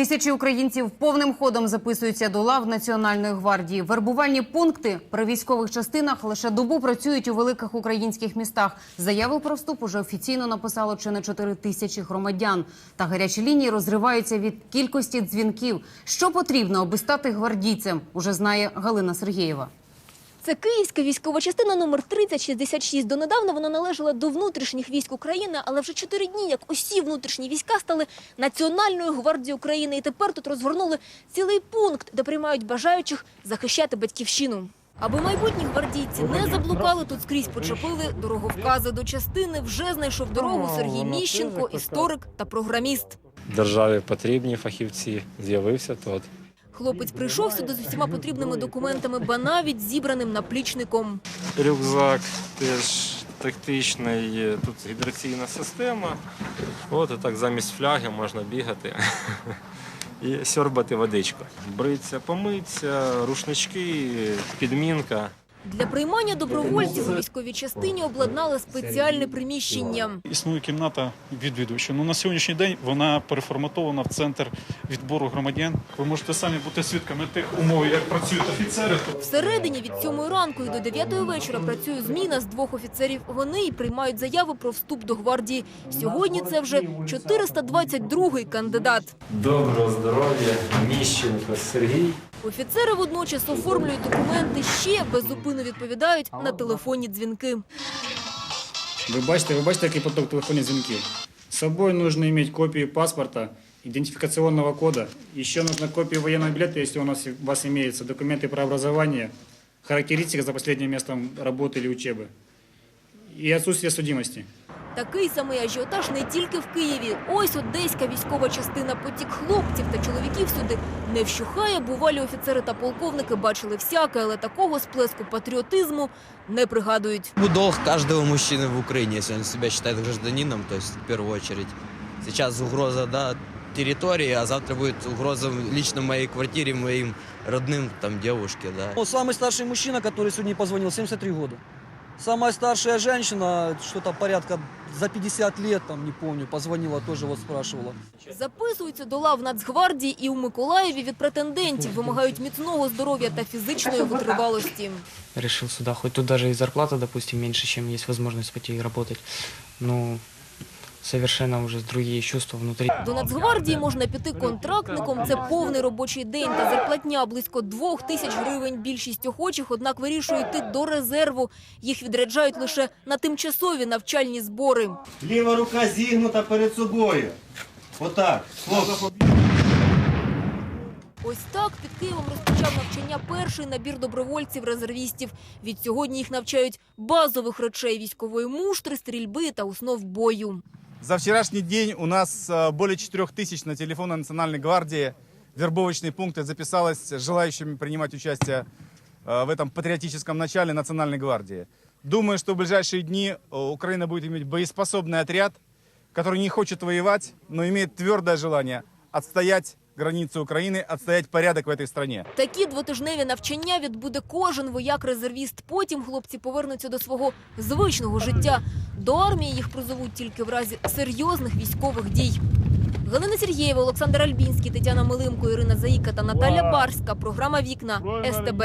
Тисячі українців повним ходом записуються до лав Національної гвардії. Вербувальні пункти при військових частинах лише добу працюють у великих українських містах. Заяву про вступ уже офіційно написало чи не 4 тисячі громадян. Та гарячі лінії розриваються від кількості дзвінків. Що потрібно, аби стати гвардійцем, уже знає Галина Сергієва. Це київська військова частина номер 3066. Донедавна вона належала до внутрішніх військ України, але вже чотири дні, як усі внутрішні війська стали Національною гвардією України. І тепер тут розгорнули цілий пункт, де приймають бажаючих захищати батьківщину. Аби майбутні гвардійці не заблукали, тут скрізь почепили дороговкази до частини. Вже знайшов дорогу Сергій Міщенко, історик та програміст. Державі потрібні фахівці. З'явився тут. Хлопець прийшов сюди з усіма потрібними документами, ба навіть зібраним наплічником. Рюкзак теж тактичний. Тут гідраційна система. От і так замість фляги можна бігати і сьорбати водичку. Бриться, помиться, рушнички, підмінка. Для приймання добровольців у військовій частині обладнали спеціальне приміщення. Існує кімната відвідувача. Ну на сьогоднішній день вона переформатована в центр відбору громадян. Ви можете самі бути свідками тих умов, як працюють офіцери. Всередині від 7 ранку і до 9 вечора працює зміна з двох офіцерів. Вони і приймають заяви про вступ до гвардії. Сьогодні це вже 422-й кандидат. Доброго здоров'я, Міщенко Сергій. Офіцери водночас оформлюють документи, ще беззупинно відповідають на телефонні дзвінки. Ви бачите, ви бачите, який поток телефонних дзвінків? З собою нужно иметь копию паспорта, идентификационного кода. Еще нужно копию военного билета, если у, нас, у вас имеются документы про образование, характеристика за последним местом работы или учебы. И отсутствие судимости. Такий самий ажіотаж не тільки в Києві. Ось одеська військова частина. Потік хлопців та чоловіків сюди не вщухає. Бувалі офіцери та полковники бачили всяке, але такого сплеску патріотизму не пригадують. Ну, Долг каждого мужчины в Украине, если он себя считает гражданином, то есть в первую очередь. Сейчас угроза, да, территории, а завтра будет угроза лично моей квартире, моим родным, там, девушке, да. Ну, Самый старший мужчина, который сегодня позвонил, 73 года. Самая старшая женщина, что-то порядка за 50 лет, там, не помню, позвонила, тоже вот спрашивала. Записуються до лав Нацгвардії і у Миколаєві від претендентів вимагають міцного здоров'я та фізичної витривалості. решил сюда. Хоть тут даже и зарплата, допустим, меньше, чем есть возможность пойти и работать. Ну, совершенно уже другие чувства внутри. До Нацгвардії можна піти контрактником. Це повний робочий день та зарплатня близько двох тисяч гривень. Більшість охочих, однак, вирішують йти до резерву. Їх відряджають лише на тимчасові навчальні збори. Ліва рука зігнута перед собою. Отак. Ось так під Києвом розпочав навчання перший набір добровольців-резервістів. Від сьогодні їх навчають базових речей військової муштри, стрільби та основ бою. За вчерашний день у нас э, более 4 тысяч на телефоны Национальной гвардии. Вербовочные пункты записалось желающими принимать участие э, в этом патриотическом начале Национальной гвардии. Думаю, что в ближайшие дни э, Украина будет иметь боеспособный отряд, который не хочет воевать, но имеет твердое желание отстоять границу Украины, отстоять порядок в этой стране. Такі двотижневі навчання відбуде кожен вояк-резервіст. Потім хлопці повернуться до свого звичного життя. До армії їх призовуть тільки в разі серйозних військових дій. Галина Сергієва, Олександр Альбінський, Тетяна Милимко, Ірина Заїка та Наталя Барська. Програма Вікна СТБ.